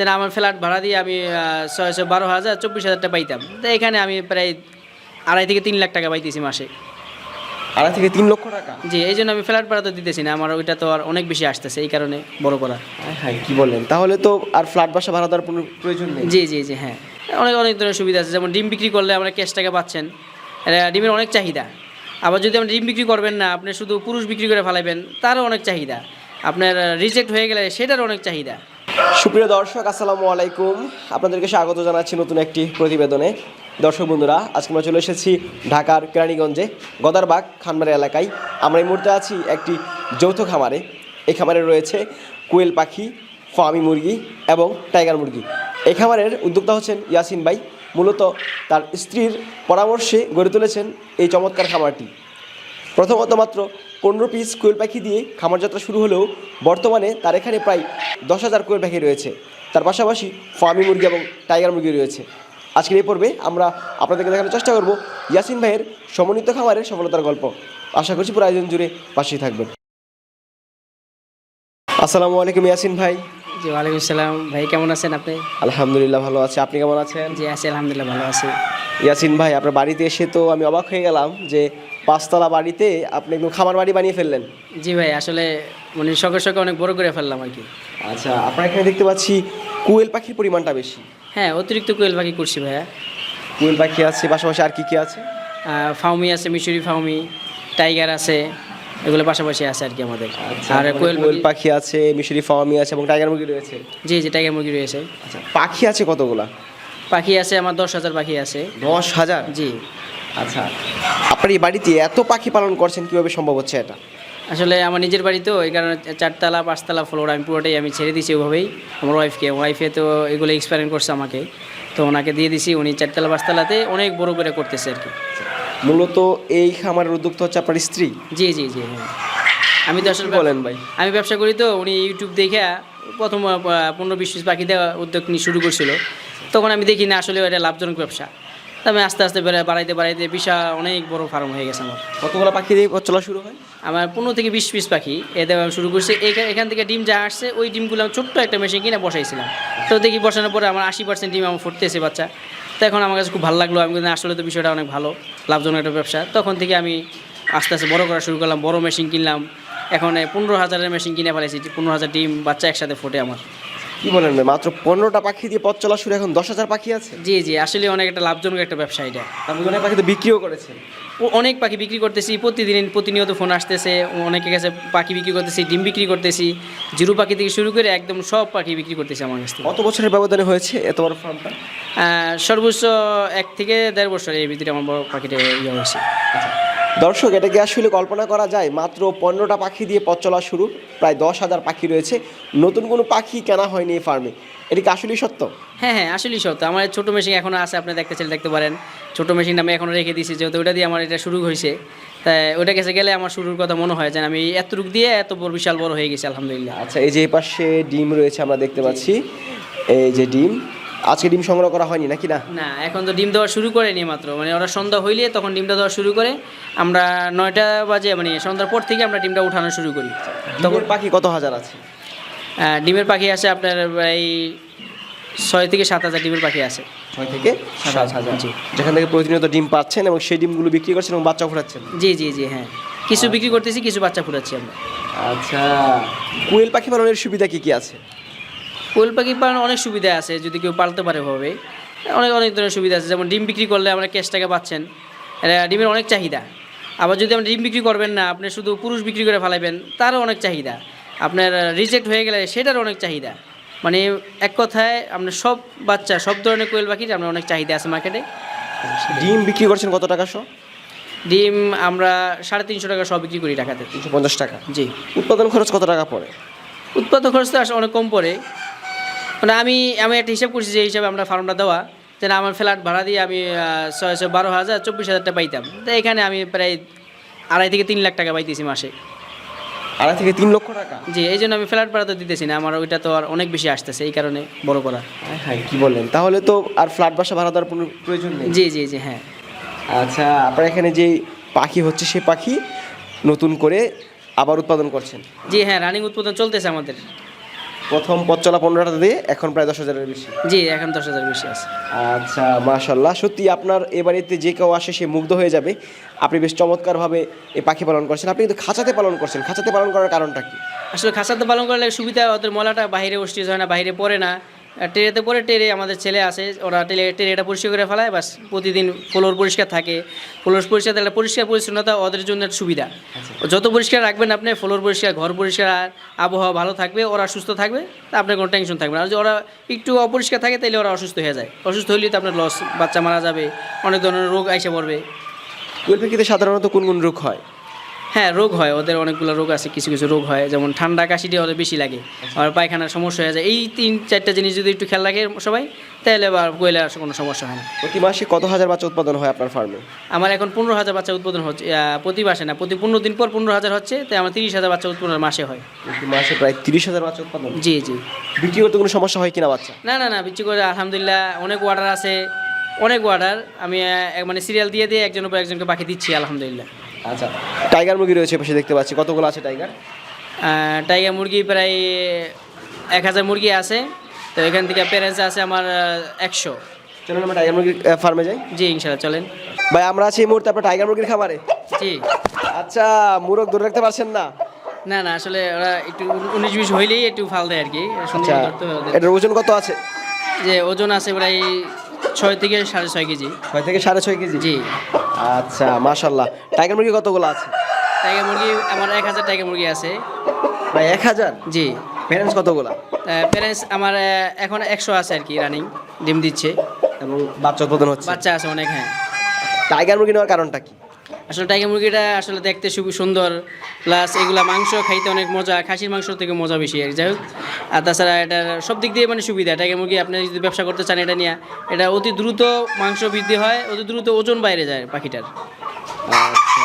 তাহলে আমার ফ্ল্যাট ভাড়া দিয়ে আমি ছয়শো বারো হাজার চব্বিশ হাজার টাকা পাইতাম। তো এখানে আমি প্রায় আড়াই থেকে তিন লাখ টাকা পাইতেছি মাসে। আড়াই থেকে তিন লক্ষ টাকা? জি এই জন্য আমি ফ্ল্যাট ভাড়া তো দিতেছি না আমার ওইটা তো আর অনেক বেশি আসতেছে এই কারণে বড় করা। হ্যাঁ কি বললেন তাহলে তো আর ফ্ল্যাট বাসা ভাড়া দেওয়ার কোনো প্রয়োজন নেই। জি জি জি হ্যাঁ। অনেক অনেক ধরনের সুবিধা আছে যেমন ডিম বিক্রি করলে আমরা ক্যাশ টাকা পাচ্ছেন। ডিমের অনেক চাহিদা। আবার যদি আপনি ডিম বিক্রি করবেন না আপনি শুধু পুরুষ বিক্রি করে ফেলাবেন তারও অনেক চাহিদা। আপনার রিজেক্ট হয়ে গেলে সেটারও অনেক চাহিদা। সুপ্রিয় দর্শক, আসসালামু আলাইকুম। আপনাদেরকে স্বাগত জানাচ্ছি নতুন একটি প্রতিবেদনে। দর্শক বন্ধুরা, আজকে আমরা চলে এসেছি ঢাকার কেরানীগঞ্জে, গদারবাগ খানমারা এলাকায়। আমরা এই মুহূর্তে আছি একটি যৌথ খামারে। এই খামারে রয়েছে কোয়েল পাখি ফার্মি মুরগি এবং টাইগার মুরগি। এই খামারের উদ্যোক্তা হচ্ছেন ইয়াসিন ভাই। মূলত তার স্ত্রীর পরামর্শে গড়ে তুলেছেন এই চমৎকার খামারটি। প্রথমত মাত্র পনেরো পিস কোয়েল পাখি দিয়ে খামার যাত্রা শুরু হলেও বর্তমানে তার এখানে প্রায় দশ হাজার কোয়েল পাখি রয়েছে। তার পাশাপাশি ফার্মি মুরগি এবং টাইগার মুরগি রয়েছে। আজকের এই পর্বে আমরা আপনাদেরকে দেখানোর চেষ্টা করব ইয়াসিন ভাইয়ের সমন্বিত খামারের সফলতার গল্প। আশা করছি পুরো আয়োজন জুড়ে পাশেই থাকবেন। আসসালামু আলাইকুম ইয়াসিন ভাই। জি ওয়ালাইকুম আসসালাম ভাই কেমন আছেন আপনি? আলহামদুলিল্লাহ ভালো আছি। আপনি কেমন আছেন? জি আছি আলহামদুলিল্লাহ ভালো আছি। ইয়াসিন ভাই আপনার বাড়িতে এসে তো আমি অবাক হয়ে গেলাম যে পাঁচতলা বাড়িতে আপনি একদম খামার বাড়ি বানিয়ে ফেললেন? জি ভাই আসলে মানে শখে শখে অনেক বড় করে ফেললাম আর কি। আচ্ছা আপনার এখানে দেখতে পাচ্ছি কুয়েল পাখির পরিমাণটা বেশি। হ্যাঁ অতিরিক্ত কোয়েল পাখি করছি ভাইয়া। কুয়েল পাখি আছে পাশাপাশি আর কি কি আছে? ফাউমি আছে মিশরি ফাউমি টাইগার আছে এগুলো পাশাপাশি আছে আর কি আমাদের। আর কোয়েল কোয়েল পাখি পাখি আছে মিশরি ফাউমি আছে এবং টাইগার মুরগি রয়েছে। জি জি টাইগার মুরগি রয়েছে। আচ্ছা পাখি আছে কতগুলা? পাখি আছে আমার দশ হাজার পাখি আছে। দশ হাজার? জি। আচ্ছা আপনার এই বাড়িতে এত পাখি পালন করছেন কীভাবে সম্ভব হচ্ছে এটা? আসলে আমার নিজের বাড়ি তো এই কারণে চারতলা পাঁচতলা ফ্লোর আমি পুরোটাই আমি ছেড়ে দিয়েছি ওইভাবেই আমার ওয়াইফকে ওয়াইফে তো এগুলো এক্সপেরিমেন্ট করছে আমাকে। তো ওনাকে দিয়ে দিছি উনি চারতলা পাঁচতলাতে অনেক বড় করে করতেছে আর কি। মূলত এই খামারের উদ্যোক্তা হচ্ছে আপনার স্ত্রী? জি জি জি হ্যাঁ। আমি তো আসলে বলেন ভাই? আমি ব্যবসা করি তো উনি ইউটিউব দেখে প্রথম পনেরো বিশ দেওয়া উদ্যোগ নিয়ে শুরু করছিল। তখন আমি দেখি না আসলে এটা লাভজনক ব্যবসা। আমি আস্তে আস্তে বেড়ে বাড়াইতে বাড়াইতে বিশাল অনেক বড় ফার্ম হয়ে গেছে আমার। কতগুলো পাখি দিয়ে চলা শুরু হয়? আমার পনেরো থেকে বিশ পিস পাখি এ আমি শুরু করছে। এখা- এখান থেকে ডিম যা আসছে ওই ডিমগুলো আমি ছোট্ট একটা মেশিন কিনে বসাইছিলাম। তো দেখি বসানোর পরে আমার আশি পার্সেন্ট ডিম আমার ফুটতেছে বাচ্চা। তো এখন আমার কাছে খুব ভালো লাগল আমি কিন্তু আসলে তো বিষয়টা অনেক ভালো লাভজনক একটা ব্যবসা। তখন থেকে আমি আস্তে আস্তে বড় করা শুরু করলাম বড় মেশিন কিনলাম। এখন পনেরো হাজারের মেশিন কিনে ফেলেছি পনেরো হাজার ডিম বাচ্চা একসাথে ফোটে আমার। কি বলেন ভাই মাত্র পনেরোটা পাখি দিয়ে পথ চলা শুরু এখন দশ হাজার পাখি আছে? জি জি আসলে অনেক একটা লাভজনক একটা ব্যবসা এটা। আপনি অনেক পাখি তো বিক্রিও করেছেন। ও অনেক পাখি বিক্রি করতেছি প্রতিদিন প্রতিনিয়ত ফোন আসতেছে অনেকের কাছে পাখি বিক্রি করতেছি ডিম বিক্রি করতেছি জিরু পাখি থেকে শুরু করে একদম সব পাখি বিক্রি করতেছি আমার কাছ থেকে। কত বছরের ব্যবধানে হয়েছে এত বড় ফার্মটা সর্বোচ্চ এক থেকে দেড় বছর এই ভিতরে আমার বড় পাখিটা ইয়ে হয়েছে। দর্শক এটাকে আসলে কল্পনা করা যায়? মাত্র পনেরোটা পাখি দিয়ে পথ চলা শুরু প্রায় দশ হাজার পাখি রয়েছে। নতুন কোনো পাখি কেনা হয়নি এই ফার্মে এটা কি আসলেই সত্য? হ্যাঁ হ্যাঁ আসলেই সত্য। আমার ছোটো মেশিন এখনও আছে আপনি দেখতে চাইলে দেখতে পারেন। ছোটো মেশিন আমি এখনও রেখে দিয়েছি যেহেতু ওটা দিয়ে আমার এটা শুরু হয়েছে। তাই ওটা কাছে গেলে আমার শুরুর কথা মনে হয় যে আমি এতটুক দিয়ে এত বড় বিশাল বড় হয়ে গেছি আলহামদুলিল্লাহ। আচ্ছা এই যে এই পাশে ডিম রয়েছে আমরা দেখতে পাচ্ছি। এই যে ডিম আজকে ডিম সংগ্রহ করা হয়নি নাকি না? না এখন তো ডিম দেওয়া শুরু করেনি মাত্র। মানে ওরা সন্ধ্যা হইলে তখন ডিমটা দেওয়া শুরু করে। আমরা নয়টা বাজে মানে সন্ধ্যার পর থেকে আমরা ডিমটা উঠানো শুরু করি। তখন পাখি কত হাজার আছে? ডিমের পাখি আছে আপনার এই ছয় থেকে সাত হাজার ডিমের পাখি আছে। ছয় থেকে সাত হাজার। জি। যেখান থেকে প্রতিনিয়ত ডিম পাচ্ছেন এবং সেই ডিমগুলো বিক্রি করছেন এবং বাচ্চা ফোটাচ্ছেন। জি জি জি হ্যাঁ। কিছু বিক্রি করতেছি কিছু বাচ্চা ফুটাচ্ছি আমরা। আচ্ছা। কোয়েল পাখি পালনের সুবিধা কি কি আছে? কোয়েল পাখি পালন অনেক সুবিধা আছে যদি কেউ পালতে পারে ভাবে অনেক অনেক ধরনের সুবিধা আছে যেমন ডিম বিক্রি করলে আমরা ক্যাশ টাকা পাচ্ছেন। ডিমের অনেক চাহিদা। আবার যদি আপনি ডিম বিক্রি করবেন না আপনি শুধু পুরুষ বিক্রি করে ফেলাবেন তারও অনেক চাহিদা। আপনার রিজেক্ট হয়ে গেলে সেটারও অনেক চাহিদা। মানে এক কথায় আপনার সব বাচ্চা সব ধরনের কোয়েল পাখির আপনার অনেক চাহিদা আছে মার্কেটে ডিম বিক্রি করছেন কত টাকা শো? ডিম আমরা সাড়ে তিনশো টাকা সব বিক্রি করি টাকাতে। তিনশো পঞ্চাশ টাকা। জি। উৎপাদন খরচ কত টাকা পড়ে? উৎপাদন খরচ তো আসলে অনেক কম পড়ে। মানে আমি আমি একটা হিসাব করছি যে হিসাবে আমরা ফার্মটা দেওয়া যে আমার ফ্ল্যাট ভাড়া দিয়ে আমি ছয়শো বারো হাজার চব্বিশ হাজারটা পাইতাম। তো এখানে আমি প্রায় আড়াই থেকে তিন লাখ টাকা পাইতেছি মাসে। আড়াই থেকে তিন লক্ষ টাকা? জি এই জন্য আমি ফ্ল্যাট ভাড়া তো দিতেছি না আমার ওইটা তো আর অনেক বেশি আসতেছে এই কারণে বড় করা। হ্যাঁ কি বললেন তাহলে তো আর ফ্ল্যাট বাসা ভাড়া দেওয়ার কোনো প্রয়োজন নেই। জি জি জি হ্যাঁ। আচ্ছা আপনার এখানে যে পাখি হচ্ছে সে পাখি নতুন করে আবার উৎপাদন করছেন? জি হ্যাঁ রানিং উৎপাদন চলতেছে আমাদের। প্রথম পথ চলা পনেরো টাকা দিয়ে এখন প্রায় দশ হাজারের বেশি। জি এখন দশ হাজার বেশি আছে। আচ্ছা মাশাল্লাহ। সত্যি আপনার এ বাড়িতে যে কেউ আসে সে মুগ্ধ হয়ে যাবে। আপনি বেশ চমৎকারভাবে এই পাখি পালন করছেন। আপনি কিন্তু খাঁচাতে পালন করছেন। খাঁচাতে পালন করার কারণটা কি? আসলে খাঁচাতে পালন করলে সুবিধা ওদের মলাটা বাইরে বসতে হয় না বাইরে পড়ে না। টেরেতে পরে টেরে আমাদের ছেলে আসে ওরা টেরে টেরে এটা পরিষ্কার করে ফেলায় বাস প্রতিদিন ফ্লোর পরিষ্কার থাকে। ফ্লোর পরিষ্কার থাকলে পরিষ্কার পরিচ্ছন্নতা ওদের জন্য একটা সুবিধা। যত পরিষ্কার রাখবেন আপনি ফ্লোর পরিষ্কার ঘর পরিষ্কার আর আবহাওয়া ভালো থাকবে ওরা সুস্থ থাকবে তা আপনার কোনো টেনশন থাকবে না। আর যদি ওরা একটু অপরিষ্কার থাকে তাহলে ওরা অসুস্থ হয়ে যায়। অসুস্থ হলে তো আপনার লস বাচ্চা মারা যাবে অনেক ধরনের রোগ আইসে পড়বে। কোয়েল পাখিতে সাধারণত কোন কোন রোগ হয়? হ্যাঁ রোগ হয়। ওদের অনেকগুলো রোগ আছে কিছু কিছু রোগ হয়। যেমন ঠান্ডা কাশিটা ওদের বেশি লাগে। আর পায়খানার সমস্যা হয়ে যায়। এই তিন চারটা জিনিস যদি একটু খেয়াল রাখে সবাই তাহলে আবার কোয়েলে আর কোনো সমস্যা হয় না। প্রতি মাসে কত হাজার বাচ্চা উৎপাদন হয় আপনার ফার্মে আমার এখন পনেরো হাজার বাচ্চা উৎপাদন হচ্ছে প্রতি মাসে না প্রতি পনেরো দিন পর পনেরো হাজার হচ্ছে তাই আমার তিরিশ হাজার বাচ্চা উৎপাদন মাসে হয়। প্রতি মাসে প্রায় তিরিশ হাজার বাচ্চা উৎপাদন? জি জি। বিক্রি করতে কোনো সমস্যা হয় কিনা বাচ্চা? না না না বিক্রি করে আলহামদুলিল্লাহ অনেক অর্ডার আছে। অনেক অর্ডার আমি মানে সিরিয়াল দিয়ে দিয়ে একজনের পর একজনকে বাকি দিচ্ছি আলহামদুলিল্লাহ। আচ্ছা টাইগার মুরগি রয়েছে পাশে দেখতে পাচ্ছি। কতগুলো আছে টাইগার? টাইগার মুরগি প্রায় এক হাজার মুরগি আছে। তো এখান থেকে প্যারেন্টস আছে আমার একশো। চলুন আমরা টাইগার মুরগির ফার্মে যাই। জি ইনশাল্লাহ চলেন। ভাই আমরা আছি এই মুহূর্তে আপনার টাইগার মুরগির খামারে। জি। আচ্ছা মুরগ ধরে রাখতে পারছেন না? না না আসলে ওরা একটু উনিশ বিশ হইলেই একটু ফাল দেয় আর কি আচ্ছা। এটার ওজন কত আছে? যে ওজন আছে প্রায় ছয় থেকে সাড়ে ছয় কেজি। ছয় থেকে সাড়ে ছয় কেজি। জি। আচ্ছা মাশাল্লাহ টাইগার মুরগি কতগুলো আছে? টাইগার মুরগি আমার এক হাজার টাইগার মুরগি আছে। ভাই এক হাজার? জি। প্যারেন্টস কতগুলো? প্যারেন্টস আমার এখন একশো আছে আর কি রানিং ডিম দিচ্ছে। এবং বাচ্চা উৎপাদন হচ্ছে। বাচ্চা আছে অনেক হ্যাঁ। টাইগার মুরগি নেওয়ার কারণটা কি? আসলে টাইগার মুরগিটা আসলে দেখতে খুবই সুন্দর প্লাস এগুলা মাংস খাইতে অনেক মজা খাসির মাংস থেকে মজা বেশি আর যাই হোক আর তাছাড়া এটার সব দিক দিয়ে মানে সুবিধা টাইগার মুরগি আপনি যদি ব্যবসা করতে চান এটা নিয়ে এটা অতি দ্রুত মাংস বৃদ্ধি হয় অতি দ্রুত ওজন বাইরে যায় পাখিটার। আচ্ছা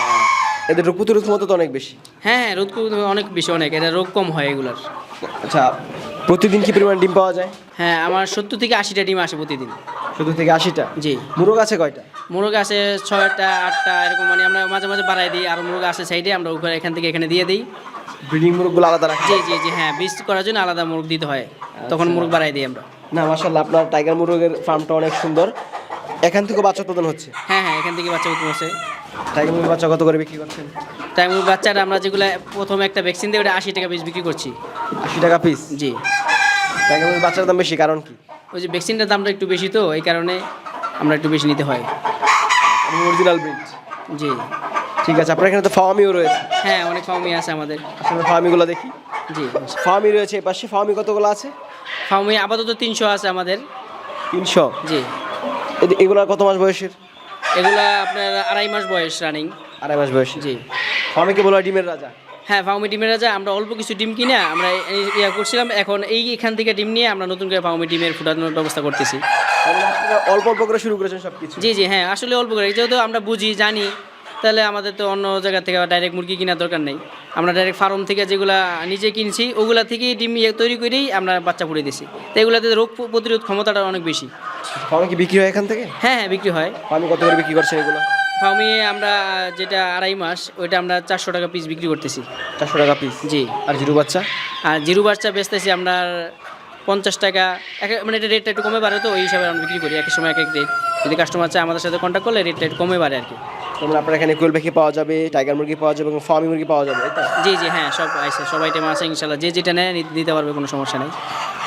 এদের রোগ প্রতিরোধ ক্ষমতা তো অনেক বেশি। হ্যাঁ হ্যাঁ রোগ অনেক বেশি অনেক এটা রোগ কম হয় এগুলার। আচ্ছা প্রতিদিন কি পরিমাণ ডিম পাওয়া যায়? হ্যাঁ আমার সত্তর থেকে আশিটা ডিম আসে প্রতিদিন। সত্তর থেকে আশিটা? জি। মুরগ আছে কয়টা? মুরগ আছে ছয়টা আটটা এরকম মানে আমরা মাঝে মাঝে বাড়াই দিই আর মুরগ আছে সাইডে আমরা ওখানে এখান থেকে এখানে দিয়ে দিই। ব্রিডিং মুরগগুলো আলাদা রাখা জি জি জি হ্যাঁ বীজ করার জন্য আলাদা মুরগ দিতে হয়। তখন মুরগ বাড়াই দিই আমরা। না মাশাল্লাহ আপনার টাইগার মুরগের ফার্মটা অনেক সুন্দর। এখান থেকে বাচ্চা উৎপাদন হচ্ছে? হ্যাঁ হ্যাঁ এখান থেকে বাচ্চা উৎপন্ন হচ্ছে। টাইগার মুরগির বাচ্চা কত করে বিক্রি করছেন? তাই মুরগ বাচ্চাটা আমরা যেগুলো প্রথমে একটা ভ্যাকসিন দিই ওটা আশি টাকা পিস বিক্রি করছি। আশি টাকা পিস জি। টাইগার মুরগির বাচ্চার দাম বেশি কারণ কি? ওই যে ভ্যাকসিনটার দামটা একটু বেশি তো এই কারণে আমরা একটু বেশি নিতে হয়। অরিজিনাল ব্রিড জি। ঠিক আছে আপনার এখানে তো ফার্মিও রয়েছে। হ্যাঁ অনেক ফার্মি আছে আমাদের। আসলে ফার্মিগুলো দেখি। জি ফার্মি রয়েছে পাশে ফার্মি কতগুলো আছে? ফার্মি আপাতত তিনশো আছে আমাদের। তিনশো? জি। এগুলো কত মাস বয়সের? এগুলা আপনার আড়াই মাস বয়স রানিং আড়াই মাস বয়স। জি। ফার্মিকে বলা ডিমের রাজা? হ্যাঁ ফাউমি ডিমের রাজা আমরা অল্প কিছু ডিম কিনে আমরা ইয়া করছিলাম এখন এই এখান থেকে ডিম নিয়ে আমরা নতুন করে ফাউমি ডিমের ফুটানোর ব্যবস্থা করতেছি। অল্প অল্প করে শুরু করেছেন সব কিছু জি জি হ্যাঁ আসলে অল্প করে যেহেতু আমরা বুঝি জানি তাহলে আমাদের তো অন্য জায়গা থেকে ডাইরেক্ট মুরগি কেনার দরকার নেই। আমরা ডাইরেক্ট ফার্ম থেকে যেগুলা নিজে কিনছি ওগুলা থেকেই ডিম ইয়ে তৈরি করেই আমরা বাচ্চা ফুটে দিছি। তো এগুলাতে রোগ প্রতিরোধ ক্ষমতাটা অনেক বেশি। ফার্মি কি বিক্রি হয় এখান থেকে? হ্যাঁ হ্যাঁ বিক্রি হয়। ফার্মি কত করে বিক্রি করছেন এগুলো? ফার্মে আমরা যেটা আড়াই মাস ওইটা আমরা চারশো টাকা পিস বিক্রি করতেছি। চারশো টাকা পিস জি। আর জিরো বাচ্চা? আর জিরু বাচ্চা বেচতেছি আপনার পঞ্চাশ টাকা। এক মানে এটা রেটটা একটু কমে বাড়ে তো ওই হিসাবে আমরা বিক্রি করি। এক এক সময় এক এক রেট যদি কাস্টমার চায় আমাদের সাথে কন্ট্যাক্ট করলে রেটটা একটু কমে বাড়ে আর কি। যেমন আপনার এখানে কোয়েল পাখি পাওয়া যাবে টাইগার মুরগি পাওয়া যাবে এবং ফার্মি মুরগি পাওয়া যাবে জি জি হ্যাঁ সব আইসে সব আইটেম আছে ইনশাল্লাহ যে যেটা নেয় নি- দিতে পারবে কোনো সমস্যা নেই।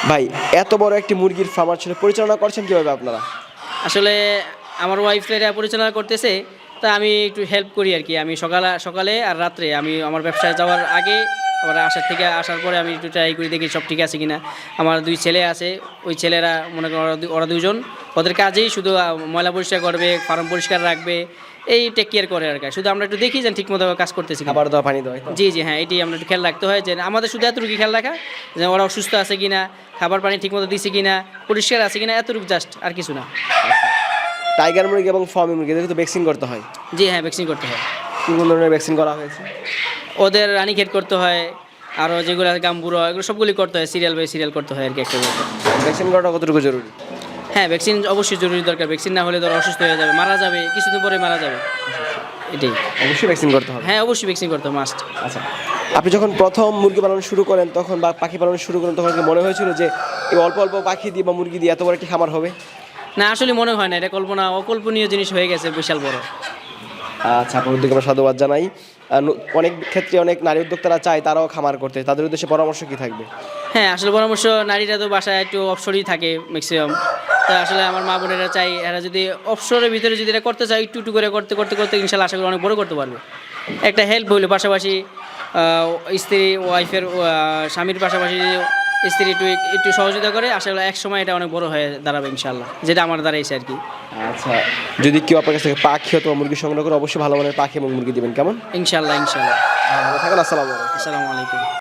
ভাই এত বড় একটি মুরগির ফার্মার ছিল পরিচালনা করছেন কীভাবে আপনারা? আসলে আমার ওয়াইফ এরা পরিচালনা করতেছে তা আমি একটু হেল্প করি আর কি। আমি সকালে সকালে আর রাত্রে আমি আমার ব্যবসায় যাওয়ার আগে আবার আসার থেকে আসার পরে আমি একটু ট্রাই করি দেখি সব ঠিক আছে কিনা। আমার দুই ছেলে আছে ওই ছেলেরা মনে করেন ওরা দুজন। ওদের কাজেই শুধু ময়লা পরিষ্কার করবে ফার্ম পরিষ্কার রাখবে এই টেক কেয়ার করে আর কি। শুধু আমরা একটু দেখি যে ঠিক মতো কাজ করতেছি খাবার দেওয়া পানি দেওয়া জি জি হ্যাঁ এটি আমরা একটু খেয়াল রাখতে হয় যে আমাদের শুধু এতটুকু খেয়াল রাখা যে ওরা অসুস্থ আছে কিনা খাবার পানি ঠিকমতো দিছে কিনা পরিষ্কার আছে কিনা এতটুকু জাস্ট আর কিছু না। টাইগার মুরগি এবং ফার্মি মুরগি এদেরকে তো ভ্যাকসিন করতে হয়। জি হ্যাঁ ভ্যাকসিন করতে হয়। কোন কোন ধরনের ভ্যাকসিন করা হয়েছে? ওদের রানীক্ষেত করতে হয় আরও যেগুলো গাম্বুড়ো এগুলো সবগুলি করতে হয় সিরিয়াল বাই সিরিয়াল করতে হয় আর কি একটা ভ্যাকসিন করাটা কতটুকু জরুরি? হ্যাঁ ভ্যাকসিন অবশ্যই জরুরি দরকার। ভ্যাকসিন না হলে ধর অসুস্থ হয়ে যাবে মারা যাবে কিছুদিন পরে মারা যাবে। এটাই। অবশ্যই ভ্যাকসিন করতে হবে। হ্যাঁ অবশ্যই ভ্যাকসিন করতে হবে মাস্ট আচ্ছা আপনি যখন প্রথম মুরগি পালন শুরু করেন তখন বা পাখি পালন শুরু করেন তখন মনে হয়েছিল যে এই অল্প অল্প পাখি দিয়ে বা মুরগি দিয়ে এত বড় একটি খামার হবে? না আসলে মনে হয় না এটা কল্পনা অকল্পনীয় জিনিস হয়ে গেছে বিশাল বড়। আচ্ছা আপনার উদ্যোগে আমরা সাধুবাদ জানাই। অনেক ক্ষেত্রে অনেক নারী উদ্যোক্তারা চায় তারাও খামার করতে তাদের উদ্দেশ্যে পরামর্শ কি থাকবে? হ্যাঁ আসলে পরামর্শ নারীরা তো বাসায় একটু অবসরই থাকে ম্যাক্সিমাম তা আসলে আমার মা বোনেরা চাই এরা যদি অবসরের ভিতরে যদি এটা করতে চায় একটু একটু করে করতে করতে করতে ইনশাল্লাহ আশা করি অনেক বড় করতে পারবে। একটা হেল্প হইল পাশাপাশি স্ত্রী ওয়াইফের স্বামীর পাশাপাশি যদি স্ত্রী একটু একটু সহযোগিতা করে আসলে এক সময় এটা অনেক বড় হয়ে দাঁড়াবে ইনশাল্লাহ যেটা আমার দ্বারা দাঁড়াইছে আর কি। আচ্ছা যদি কেউ আপনার কাছ থেকে পাখি অথবা মুরগি সংগ্রহ করে অবশ্যই ভালো মানের পাখি এবং মুরগি দিবেন কেমন? ইনশাল্লাহ ইনশাল্লাহ। থাকেন আসসালামু আলাইকুম। আসসালামু আলাইকুম।